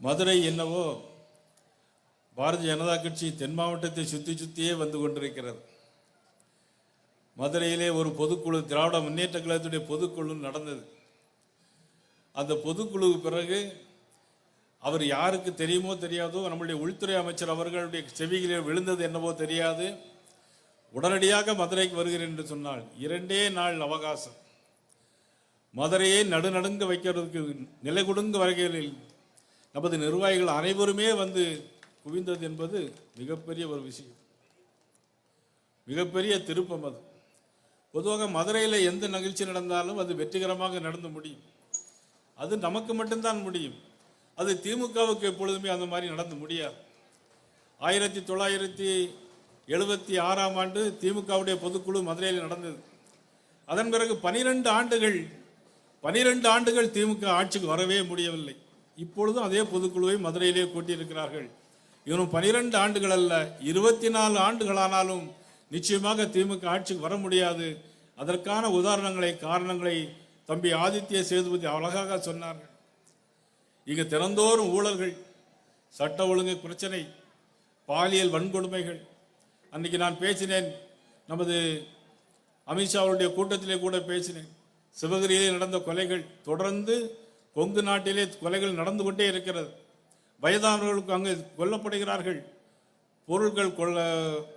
மதுரை என்னவோ பாரதிய ஜனதா கட்சி தென் மாவட்டத்தை சுற்றி சுற்றியே வந்து கொண்டிருக்கிறது. மதுரையிலே ஒரு பொதுக்குழு திராவிட முன்னேற்ற கழகத்துடைய பொதுக்குழு நடந்தது. அந்த பொதுக்குழுவுக்கு பிறகு அவர் யாருக்கு தெரியுமோ தெரியாதோ நம்முடைய உள்துறை அமைச்சர் அவர்களுடைய செவிகளில் விழுந்தது என்னவோ தெரியாது. உடனடியாக மதுரைக்கு வருகிறேன் என்று சொன்னால் இரண்டே நாள் அவகாசம். மதுரையை நடுநடுங்க வைக்கிறதுக்கு நிலை கொடுங்க வகைகளில் நமது நிர்வாகிகள் அனைவருமே வந்து குவிந்தது என்பது மிகப்பெரிய ஒரு விஷயம். மிகப்பெரிய திருப்பம் அது. பொதுவாக மதுரையில் எந்த நிகழ்ச்சி நடந்தாலும் அது வெற்றிகரமாக நடந்து முடியும். அது நமக்கு மட்டும்தான் முடியும். அது திமுகவுக்கு எப்பொழுதுமே அந்த மாதிரி நடந்து முடியாது. ஆயிரத்தி தொள்ளாயிரத்தி எழுபத்தி ஆறாம் ஆண்டு திமுகவுடைய பொதுக்குழு மதுரையில் நடந்தது. அதன் பிறகு பனிரெண்டு ஆண்டுகள் பனிரெண்டு ஆண்டுகள் திமுக ஆட்சிக்கு வரவே முடியவில்லை. இப்பொழுதும் அதே பொதுக்குழுவை மதுரையிலே கூட்டியிருக்கிறார்கள். இவரும் பனிரெண்டு ஆண்டுகள் அல்ல இருபத்தி நாலு ஆண்டுகளானாலும் நிச்சயமாக திமுக ஆட்சிக்கு வர முடியாது. அதற்கான உதாரணங்களை காரணங்களை தம்பி ஆதித்ய சேதுபதி அழகாக சொன்னார்கள். இங்கு திறந்தோறும் ஊழல்கள் சட்ட ஒழுங்கு பிரச்சனை பாலியல் வன்கொடுமைகள். அன்னைக்கு நான் பேசினேன் நமது அமித்ஷாவுடைய கூட்டத்திலே கூட பேசினேன். சிவகிரியிலே நடந்த கொலைகள் தொடர்ந்து கொங்கு நாட்டிலே கொலைகள் நடந்து கொண்டே இருக்கிறது. வயதானவர்களுக்கு அங்கு கொல்லப்படுகிறார்கள். பொருட்கள் கொள்ள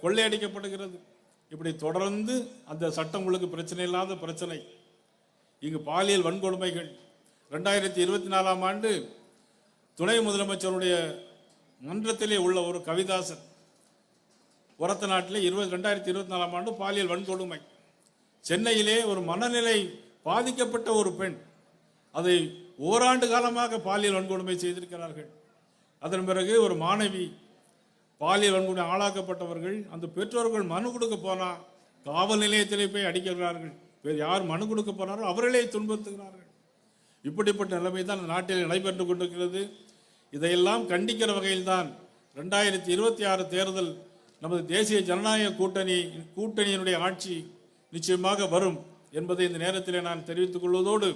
கொள்ளையடிக்கப்படுகிறது. இப்படி தொடர்ந்து அந்த சட்டம் ஒழுங்கு பிரச்சனை இல்லாத பிரச்சனை. இங்கு பாலியல் வன்கொடுமைகள். ரெண்டாயிரத்தி இருபத்தி நாலாம் ஆண்டு துணை முதலமைச்சருடைய மன்றத்திலே உள்ள ஒரு கவிதாசன். உரத்த நாட்டிலே இருபது ரெண்டாயிரத்தி இருபத்தி நாலாம் ஆண்டு பாலியல் வன்கொடுமை. சென்னையிலே ஒரு மனநிலை பாதிக்கப்பட்ட ஒரு பெண். அதை ஓராண்டு காலமாக பாலியல் வன்கொடுமை செய்திருக்கிறார்கள். அதன் பிறகு ஒரு மாணவி பாலியல் வன்கொடுமை ஆளாக்கப்பட்டவர்கள் அந்த பெற்றோர்கள் மனு கொடுக்க போனால் காவல் நிலையத்திலே போய் அடிக்கிறார்கள் வேறு யார் மனு கொடுக்க போனாரோ அவர்களே துன்புறுத்துகிறார்கள். இப்படிப்பட்ட நிலைமை தான் நாட்டில் நடைபெற்று கொண்டிருக்கிறது. இதையெல்லாம் கண்டிக்கிற வகையில்தான் ரெண்டாயிரத்தி இருபத்தி ஆறு தேர்தல் நமது தேசிய ஜனநாயக கூட்டணி கூட்டணியினுடைய ஆட்சி நிச்சயமாக வரும் என்பதை இந்த நேரத்தில் நான் தெரிவித்துக் கொள்வதோடு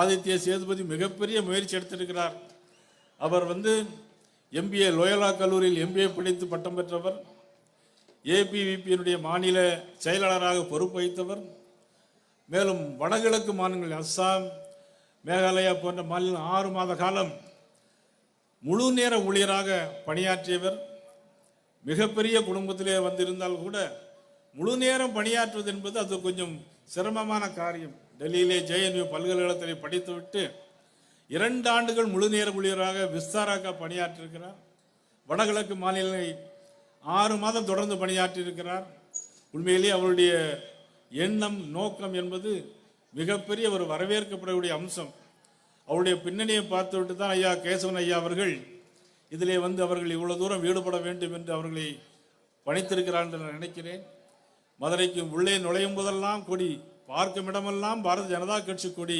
ஆதித்ய சேதுபதி மிகப்பெரிய முயற்சி எடுத்திருக்கிறார். அவர் வந்து எம்பிஏ லோயலா கல்லூரியில் எம்பிஏ படித்து பட்டம் பெற்றவர். ஏபிவிபியினுடைய மாநில செயலாளராக பொறுப்பு வகித்தவர். மேலும் வடகிழக்கு மாநிலங்கள் அஸ்ஸாம் மேகாலயா போன்ற மாநிலம் ஆறு மாத காலம் முழு நேர ஊழியராக பணியாற்றியவர். மிகப்பெரிய குடும்பத்திலே வந்திருந்தால் கூட முழு நேரம் பணியாற்றுவது என்பது அது கொஞ்சம் சிரமமான காரியம். டெல்லியிலே ஜேஎன்யூ பல்கலைக்கழகத்தில் படித்துவிட்டு இரண்டு ஆண்டுகள் முழுநேர ஊழியராக விஸ்தாராக பணியாற்றியிருக்கிறார். வடகிழக்கு மாநிலங்களை ஆறு மாதம் தொடர்ந்து பணியாற்றியிருக்கிறார். உண்மையிலேயே அவருடைய எண்ணம் நோக்கம் என்பது மிகப்பெரிய ஒரு வரவேற்கப்படக்கூடிய அம்சம். அவருடைய பின்னணியை பார்த்துவிட்டு தான் ஐயா கேசவன் ஐயா அவர்கள் இதிலே வந்து அவர்கள் இவ்வளோ தூரம் ஈடுபட வேண்டும் என்று அவர்களை பணித்திருக்கிறார் என்று நான் நினைக்கிறேன். மதுரைக்கு உள்ளே நுழையும் போதெல்லாம் கொடி பார்க்கும் இடமெல்லாம் பாரதிய ஜனதா கட்சி கொடி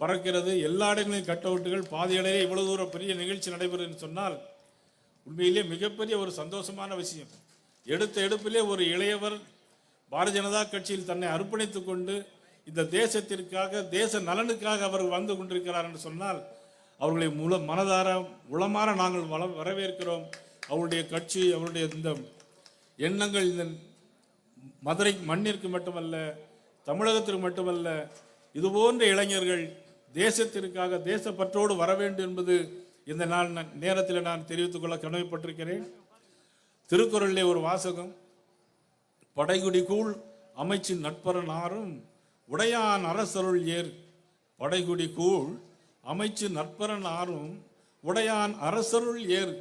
பறக்கிறது. எல்லா இடங்களிலும் கட் அவுட்டுகள் பாதையிலேயே இவ்வளவு தூரம் பெரிய நிகழ்ச்சி நடைபெறுதுன்னு என்று சொன்னால் உண்மையிலே மிகப்பெரிய ஒரு சந்தோஷமான விஷயம். எடுத்த எடுப்பிலே ஒரு இளையவர் பாரதிய ஜனதா கட்சியில் தன்னை அர்ப்பணித்துக் கொண்டு இந்த தேசத்திற்காக தேச நலனுக்காக அவர் வந்து கொண்டிருக்கிறார் என்று சொன்னால் அவர்களை முழ மனதார உளமாற நாங்கள் வள வரவேற்கிறோம். அவருடைய கட்சி அவருடைய இந்த எண்ணங்கள் இந்த மதுரை மண்ணிற்கு மட்டுமல்ல தமிழகத்திற்கு மட்டுமல்ல இதுபோன்ற இளைஞர்கள் தேசத்திற்காக தேசப்பற்றோடு வர வேண்டும் என்பது இந்த நாள் நேரத்தில் நான் தெரிவித்துக் கொள்ள கடமைப்பட்டிருக்கிறேன். திருக்குறளிலே ஒரு வாசகம் படைகுடி கூழ் அமைச்சு நட்பரன் ஆறும் உடையான் அரசருள் ஏர். படைகுடி கூழ் அமைச்சு நட்பரன் ஆறும் உடையான் அரசருள் ஏர்.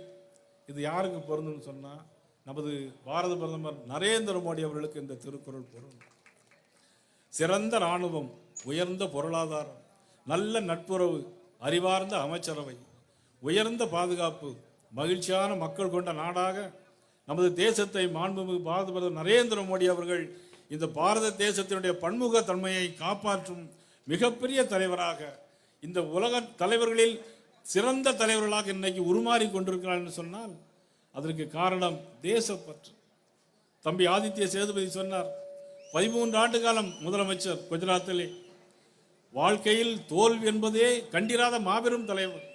இது யாருக்கு பொருந்துன்னு சொன்னால் நமது பாரத பிரதமர் நரேந்திர மோடி அவர்களுக்கு இந்த திருக்குறள் பொருந்தும். சிறந்த இராணுவம் உயர்ந்த பொருளாதாரம் நல்ல நட்புறவு அறிவார்ந்த அமைச்சரவை உயர்ந்த பாதுகாப்பு மகிழ்ச்சியான மக்கள் கொண்ட நாடாக நமது தேசத்தை மாண்புமிகு பாரத பிரதமர் நரேந்திர மோடி அவர்கள் இந்த பாரத தேசத்தினுடைய பன்முக தன்மையை காப்பாற்றும் மிகப்பெரிய தலைவராக இந்த உலக தலைவர்களில் சிறந்த தலைவர்களாக இன்னைக்கு உருமாறி கொண்டிருக்கிறார் என்று சொன்னால் அதற்கு காரணம் தேசப்பற்று. தம்பி ஆதித்ய சேதுபதி சொன்னார் பதிமூன்று ஆண்டு காலம் முதலமைச்சர் குஜராத்திலே. வாழ்க்கையில் தோல்வி என்பதே கண்டிராத மாபெரும் தலைவர்.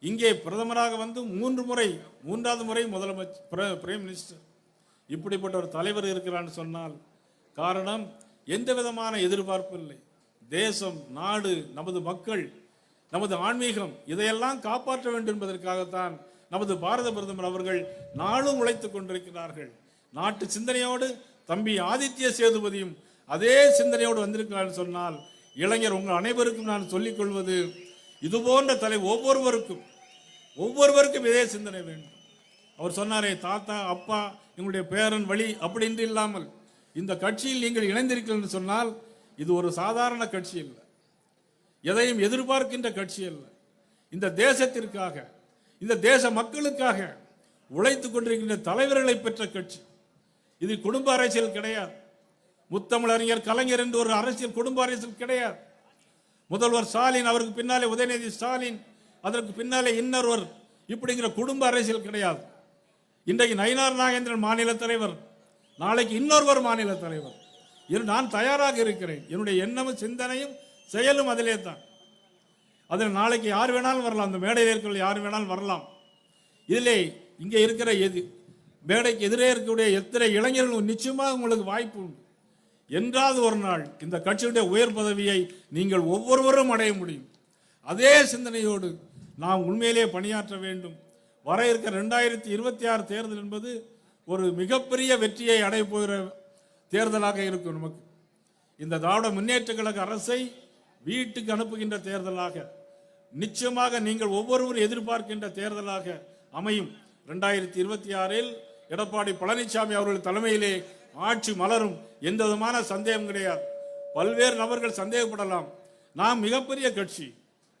இங்கே பிரதமராக வந்து மூன்று முறை மூன்றாவது முறை முதலமைச்சர் பிரைம் மினிஸ்டர். இப்படிப்பட்ட ஒரு தலைவர் இருக்கிறான்னு சொன்னால் காரணம் எந்த விதமான எதிர்பார்ப்பு இல்லை. தேசம் நாடு நமது மக்கள் நமது ஆன்மீகம் இதையெல்லாம் காப்பாற்ற வேண்டும் என்பதற்காகத்தான் நமது பாரத பிரதமர் அவர்கள் நாளும் உழைத்துக் கொண்டிருக்கிறார்கள். நாட்டு சிந்தனையோடு தம்பி ஆதித்ய சேதுபதியும் அதே சிந்தனையோடு வந்திருக்கிறான்னு சொன்னால் இளைஞர் உங்கள் அனைவருக்கும் நான் சொல்லிக் கொள்வது இது போன்ற தலை ஒவ்வொருவருக்கும் ஒவ்வொருவருக்கும் இதே சிந்தனை வேண்டும். அவர் சொன்னாரே தாத்தா அப்பா எங்களுடைய பேரன் வழி அப்படின்று இல்லாமல் இந்த கட்சியில் நீங்கள் இணைந்திருக்கிறீர்கள் சொன்னால் இது ஒரு சாதாரண கட்சி இல்லை எதையும் எதிர்பார்க்கின்ற கட்சி அல்ல. இந்த தேசத்திற்காக இந்த தேச மக்களுக்காக உழைத்துக் கொண்டிருக்கின்ற தலைவர்களை பெற்ற கட்சி. இது குடும்ப அரசியல் கிடையாது. முத்தமிழறிஞர் கலைஞர் என்று ஒரு அரசியல் குடும்ப அரசியல் கிடையாது. முதல்வர் ஸ்டாலின் அவருக்கு பின்னாலே உதயநிதி ஸ்டாலின் அதற்கு பின்னாலே இன்னொருவர் இப்படிங்கிற குடும்ப அரசியல் கிடையாது. இன்றைக்கு நயினார் நாகேந்திரன் மாநில தலைவர் நாளைக்கு இன்னொருவர் மாநில தலைவர். இரு நான் தயாராக இருக்கிறேன். என்னுடைய எண்ணமும் சிந்தனையும் செயலும் அதிலே தான். அதில் நாளைக்கு யார் வேணாலும் வரலாம். அந்த மேடையில் இருக்கிற யார் வேணாலும் வரலாம். இதிலே இங்கே இருக்கிற எது மேடைக்கு எதிரே இருக்கக்கூடிய எத்தனை இளைஞர்கள் நிச்சயமாக உங்களுக்கு வாய்ப்பு உண்டு. என்றாவது ஒரு நாள் இந்த கட்சியுடைய உயர் பதவியை நீங்கள் ஒவ்வொருவரும் அடைய முடியும். அதே சிந்தனையோடு நாம் உண்மையிலே பணியாற்ற வேண்டும். வர இருக்க ரெண்டாயிரத்தி இருபத்தி ஆறு தேர்தல் என்பது ஒரு மிகப்பெரிய வெற்றியை அடைய போகிற தேர்தலாக இருக்கும் நமக்கு. இந்த திராவிட முன்னேற்ற கழக அரசை வீட்டுக்கு அனுப்புகின்ற தேர்தலாக நிச்சயமாக நீங்கள் ஒவ்வொருவரும் எதிர்பார்க்கின்ற தேர்தலாக அமையும். ரெண்டாயிரத்தி இருபத்தி ஆறில் எடப்பாடி பழனிசாமி அவர்கள் தலைமையிலே ஆட்சி மலரும். எந்த விதமான சந்தேகம் கிடையாது. பல்வேறு நபர்கள் சந்தேகப்படலாம். நாம் மிகப்பெரிய கட்சி.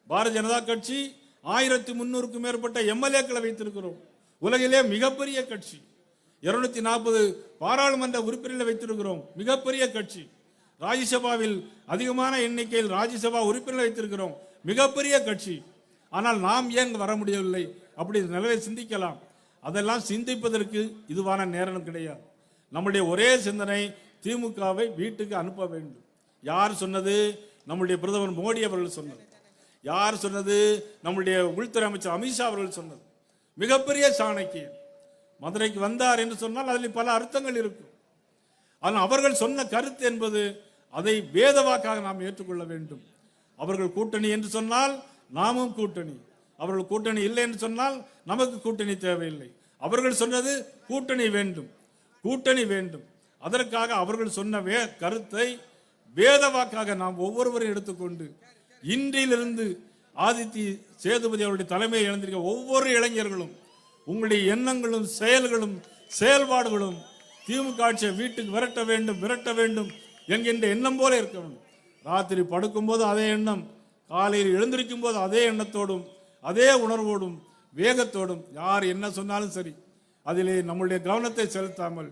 பாரதிய ஜனதா கட்சி ஆயிரத்தி முன்னூறுக்கும் மேற்பட்ட எம்எல்ஏக்களை வைத்திருக்கிறோம். உலகிலே மிகப்பெரிய கட்சி. இருநூத்தி நாற்பது பாராளுமன்ற உறுப்பினர்களை வைத்திருக்கிறோம். மிகப்பெரிய கட்சி. ராஜ்யசபாவில் அதிகமான எண்ணிக்கையில் ராஜ்யசபா உறுப்பினர்கள் வைத்திருக்கிறோம். மிகப்பெரிய கட்சி. ஆனால் நாம் ஏன் வர முடியவில்லை? அப்படி நிலவை சிந்திக்கலாம். அதெல்லாம் சிந்திப்பதற்கு இதுவான நேரம் கிடையாது. நம்முடைய ஒரே சிந்தனை திமுகவை வீட்டுக்கு அனுப்ப வேண்டும். யார் சொன்னது? நம்முடைய பிரதமர் மோடி அவர்கள் சொன்னது. யார் சொன்னது? நம்முடைய உள்துறை அமைச்சர் அமித்ஷா அவர்கள் சொன்னது. மிகப்பெரிய சாணக்கியன் மதுரைக்கு வந்தார் என்று சொன்னால் அதில் பல அர்த்தங்கள் இருக்கும். ஆனால் அவர்கள் சொன்ன கருத்து என்பது அதை வேதவாக்காக நாம் ஏற்றுக்கொள்ள வேண்டும். அவர்கள் கூட்டணி என்று சொன்னால் நாமும் கூட்டணி. அவர்கள் கூட்டணி இல்லை என்று சொன்னால் நமக்கு கூட்டணி தேவையில்லை. அவர்கள் சொன்னது கூட்டணி வேண்டும். கூட்டணி வேண்டும். அதற்காக அவர்கள் சொன்ன வே கருத்தை வேத வாக்காக நாம் ஒவ்வொருவரும் எடுத்துக்கொண்டு இன்றிலிருந்து ஆதித்தி சேதுபதி அவருடைய தலைமையை இழந்திருக்க ஒவ்வொரு இளைஞர்களும் உங்களுடைய எண்ணங்களும் செயல்களும் செயல்பாடுகளும் திமுக ஆட்சியை வீட்டுக்கு விரட்ட வேண்டும் விரட்ட வேண்டும் என்கின்ற எண்ணம் போல இருக்க வேண்டும் ராத்திரி படுக்கும்போது அதே எண்ணம் காலையில் எழுந்திருக்கும் போது அதே எண்ணத்தோடும் அதே உணர்வோடும் வேகத்தோடும் யார் என்ன சொன்னாலும் சரி அதிலே நம்முடைய கவனத்தை செலுத்தாமல்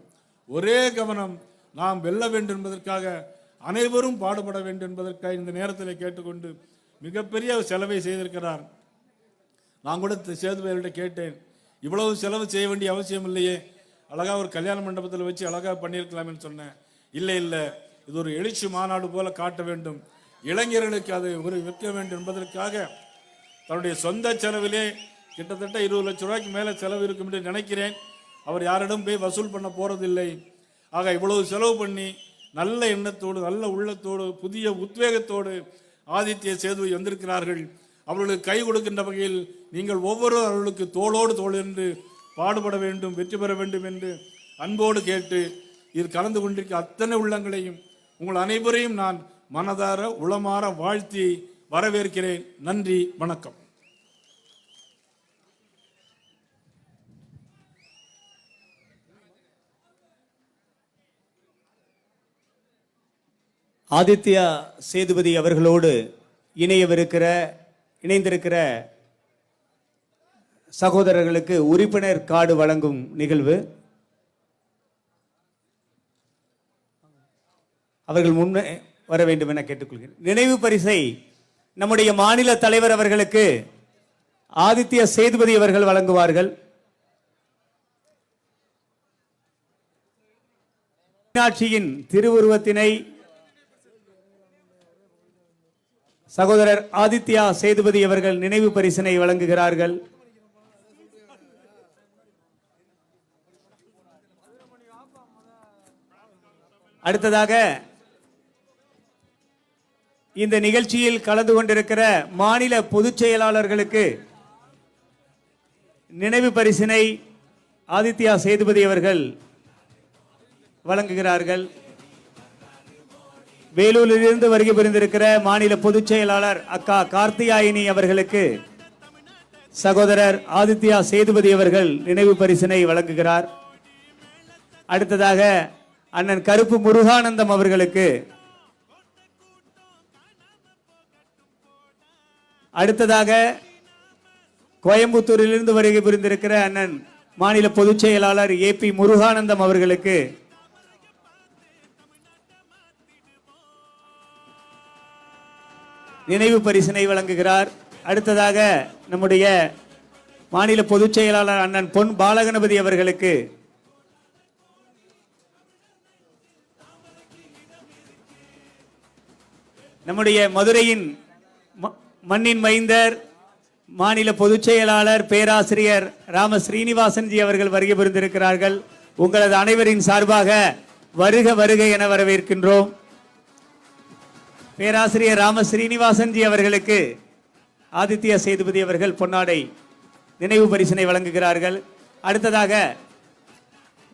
ஒரே கவனம் நாம் வெல்ல வேண்டும் என்பதற்காக அனைவரும் பாடுபட வேண்டும் என்பதற்காக இந்த நேரத்தில் கேட்டுக்கொண்டு மிகப்பெரிய செலவை செய்திருக்கிறார். நான் கூட சேதுபதியிட்ட கேட்டேன் இவ்வளவு செலவு செய்ய வேண்டிய அவசியம் இல்லையே அழகாக ஒரு கல்யாண மண்டபத்தில் வச்சு அழகாக பண்ணியிருக்கலாம்னு சொன்னேன். இல்லை இல்லை இது ஒரு எழுச்சி மாநாடு போல காட்ட வேண்டும். இளைஞர்களுக்கு அதை ஒரு விற்க வேண்டும் என்பதற்காக தன்னுடைய சொந்த செலவிலே கிட்டத்தட்ட இருபது லட்சம் ரூபாய்க்கு மேலே செலவு இருக்கும் என்று நினைக்கிறேன். அவர் யாரிடம் போய் வசூல் பண்ண போறதில்லை. ஆக இவ்வளவு செலவு பண்ணி நல்ல எண்ணத்தோடு நல்ல உள்ளத்தோடு புதிய உத்வேகத்தோடு ஆதித்ய சேதுவை வந்திருக்கிறார்கள். அவர்களுக்கு கை கொடுக்கின்ற வகையில் நீங்கள் ஒவ்வொரு அவர்களுக்கு தோளோடு தோள் என்று பாடுபட வேண்டும் வெற்றி பெற வேண்டும் என்று அன்போடு கேட்டு இதில் கலந்து கொண்டிருக்க அத்தனை உள்ளங்களையும் உங்கள் அனைவரையும் நான் மனதார உளமாற வாழ்த்தி வரவேற்கிறேன். நன்றி வணக்கம். ஆதித்யா சேதுபதி அவர்களோடு இணையவிருக்கிற இணைந்திருக்கிற சகோதரர்களுக்கு உறுப்பினர் கார்டு வழங்கும் நிகழ்வு. அவர்கள் முன்னே வர வேண்டும் என கேட்டுக்கொள்கிறேன். நினைவு பரிசை நம்முடைய மாநில தலைவர் அவர்களுக்கு ஆதித்ய சேதுபதி அவர்கள் வழங்குவார்கள். மீனாட்சியின் திருவுருவத்தினை சகோதரர் ஆதித்யா சேதுபதி அவர்கள் நினைவு பரிசினை வழங்குகிறார்கள். அடுத்ததாக இந்த நிகழ்ச்சியில் கலந்து கொண்டிருக்கிற மாநில பொதுச் செயலாளர்களுக்கு நினைவு பரிசினை ஆதித்யா சேதுபதி அவர்கள் வழங்குகிறார்கள். வேலூரிலிருந்து வருகை புரிந்திருக்கிற மாநில பொதுச் செயலாளர் அக்கா கார்த்தியாயினி அவர்களுக்கு சகோதரர் ஆதித்யா சேதுபதி அவர்கள் நினைவு பரிசினை வழங்குகிறார். அடுத்ததாக அண்ணன் கருப்பு முருகானந்தம் அவர்களுக்கு அடுத்ததாக கோயம்புத்தூரிலிருந்து வருகை புரிந்திருக்கிற அண்ணன் மாநில பொதுச் செயலாளர் ஏ பி முருகானந்தம் அவர்களுக்கு நினைவு பரிசினை வழங்குகிறார். அடுத்ததாக நம்முடைய மாநில பொதுச் செயலாளர் அண்ணன் பொன் பாலகணபதி அவர்களுக்கு நம்முடைய மதுரையின் ம- மண்ணின் மைந்தர் மாநில பொதுச் செயலாளர் பேராசிரியர் ராம ஸ்ரீனிவாசன்ஜி அவர்கள் வருகை புரிந்திருக்கிறார்கள். உங்களது அனைவரின் சார்பாக வருக வருக என வரவேற்கின்றோம். பேராசிரியர் ராம ஸ்ரீனிவாசன்ஜி அவர்களுக்கு ஆதித்ய சேதுபதி அவர்கள் பொன்னாடை நினைவு பரிசினை வழங்குகிறார்கள். அடுத்ததாக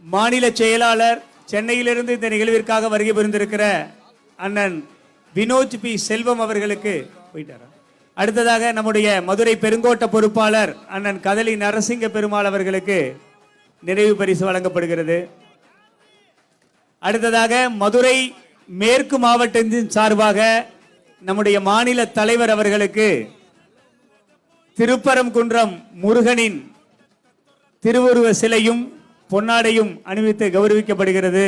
மாநில செயலாளர் சென்னையிலிருந்து இந்த நிகழ்விற்காக வருகை புரிந்திருக்கிற அண்ணன் வினோஜ் பி. செல்வம் அவர்களுக்கு போயிட்டாரா? அடுத்ததாக நம்முடைய மதுரை பெருங்கோட்ட பொறுப்பாளர் அண்ணன் கதலி நரசிங்க பெருமாள் அவர்களுக்கு நினைவு பரிசு வழங்கப்படுகிறது. அடுத்ததாக மதுரை மேற்கு மாவட்டத்தின் சார்பாக நம்முடைய மாநில தலைவர் அவர்களுக்கு திருப்பரங்குன்றம் முருகனின் திருவுருவ சிலையும் பொன்னாடையும் அணிவித்து கௌரவிக்கப்படுகிறது.